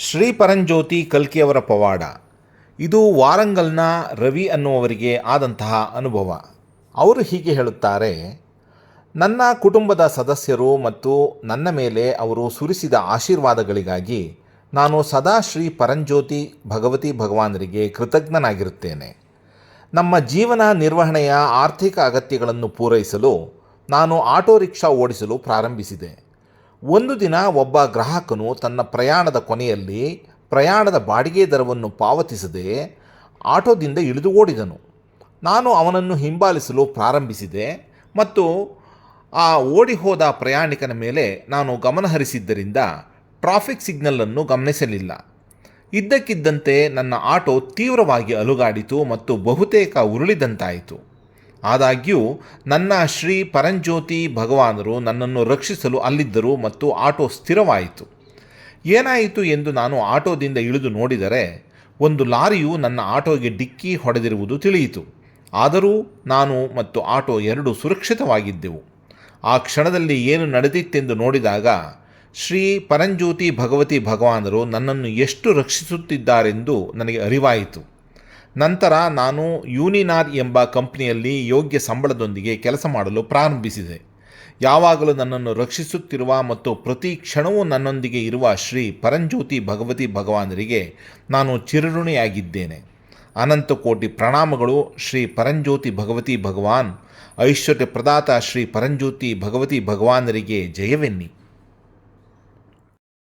ಶ್ರೀ ಪರಂಜ್ಯೋತಿ ಕಲ್ಕಿಯವರ ಪವಾಡ. ಇದು ವಾರಂಗಲ್ನ ರವಿ ಅನ್ನುವವರಿಗೆ ಆದಂತಹ ಅನುಭವ. ಅವರು ಹೀಗೆ ಹೇಳುತ್ತಾರೆ, ನನ್ನ ಕುಟುಂಬದ ಸದಸ್ಯರು ಮತ್ತು ನನ್ನ ಮೇಲೆ ಅವರು ಸುರಿಸಿದ ಆಶೀರ್ವಾದಗಳಿಗಾಗಿ ನಾನು ಸದಾ ಶ್ರೀ ಪರಂಜ್ಯೋತಿ ಭಗವತಿ ಭಗವಾನರಿಗೆ ಕೃತಜ್ಞನಾಗಿರುತ್ತೇನೆ. ನಮ್ಮ ಜೀವನ ನಿರ್ವಹಣೆಯ ಆರ್ಥಿಕ ಅಗತ್ಯಗಳನ್ನು ಪೂರೈಸಲು ನಾನು ಆಟೋ ರಿಕ್ಷಾ ಓಡಿಸಲು ಪ್ರಾರಂಭಿಸಿದೆ. ಒಂದು ದಿನ ಒಬ್ಬ ಗ್ರಾಹಕನು ತನ್ನ ಪ್ರಯಾಣದ ಕೊನೆಯಲ್ಲಿ ಪ್ರಯಾಣದ ಬಾಡಿಗೆ ದರವನ್ನು ಪಾವತಿಸದೆ ಆಟೋದಿಂದ ಇಳಿದು ಓಡಿದನು. ನಾನು ಅವನನ್ನು ಹಿಂಬಾಲಿಸಲು ಪ್ರಾರಂಭಿಸಿದೆ ಮತ್ತು ಆ ಓಡಿ ಹೋದ ಪ್ರಯಾಣಿಕನ ಮೇಲೆ ನಾನು ಗಮನಹರಿಸಿದ್ದರಿಂದ ಟ್ರಾಫಿಕ್ ಸಿಗ್ನಲನ್ನು ಗಮನಿಸಲಿಲ್ಲ. ಇದ್ದಕ್ಕಿದ್ದಂತೆ ನನ್ನ ಆಟೋ ತೀವ್ರವಾಗಿ ಅಲುಗಾಡಿತು ಮತ್ತು ಬಹುತೇಕ ಉರುಳಿದಂತಾಯಿತು. ಆದಾಗ್ಯೂ, ನನ್ನ ಶ್ರೀ ಪರಂಜ್ಯೋತಿ ಭಗವಾನರು ನನ್ನನ್ನು ರಕ್ಷಿಸಲು ಅಲ್ಲಿದ್ದರು ಮತ್ತು ಆಟೋ ಸ್ಥಿರವಾಯಿತು. ಏನಾಯಿತು ಎಂದು ನಾನು ಆಟೋದಿಂದ ಇಳಿದು ನೋಡಿದರೆ, ಒಂದು ಲಾರಿಯು ನನ್ನ ಆಟೋಗೆ ಡಿಕ್ಕಿ ಹೊಡೆದಿರುವುದು ತಿಳಿಯಿತು. ಆದರೂ ನಾನು ಮತ್ತು ಆಟೋ ಎರಡು ಸುರಕ್ಷಿತವಾಗಿದ್ದೆವು. ಆ ಕ್ಷಣದಲ್ಲಿ ಏನು ನಡೆದಿತ್ತೆಂದು ನೋಡಿದಾಗ, ಶ್ರೀ ಪರಂಜ್ಯೋತಿ ಭಗವತಿ ಭಗವಾನರು ನನ್ನನ್ನು ಎಷ್ಟು ರಕ್ಷಿಸುತ್ತಿದ್ದಾರೆಂದು ನನಗೆ ಅರಿವಾಯಿತು. ನಂತರ ನಾನು ಯೂನಿನಾರ್ ಎಂಬ ಕಂಪ್ನಿಯಲ್ಲಿ ಯೋಗ್ಯ ಸಂಬಳದೊಂದಿಗೆ ಕೆಲಸ ಮಾಡಲು ಪ್ರಾರಂಭಿಸಿದೆ. ಯಾವಾಗಲೂ ನನ್ನನ್ನು ರಕ್ಷಿಸುತ್ತಿರುವ ಮತ್ತು ಪ್ರತಿ ಕ್ಷಣವೂ ನನ್ನೊಂದಿಗೆ ಇರುವ ಶ್ರೀ ಪರಂಜ್ಯೋತಿ ಭಗವತಿ ಭಗವಾನರಿಗೆ ನಾನು ಚಿರಋಣಿಯಾಗಿದ್ದೇನೆ. ಅನಂತ ಕೋಟಿ ಪ್ರಣಾಮಗಳು ಶ್ರೀ ಪರಂಜ್ಯೋತಿ ಭಗವತಿ ಭಗವಾನ್. ಐಶ್ವರ್ಯ ಪ್ರದಾತ ಶ್ರೀ ಪರಂಜ್ಯೋತಿ ಭಗವತಿ ಭಗವಾನರಿಗೆ ಜಯವೆನ್ನಿ.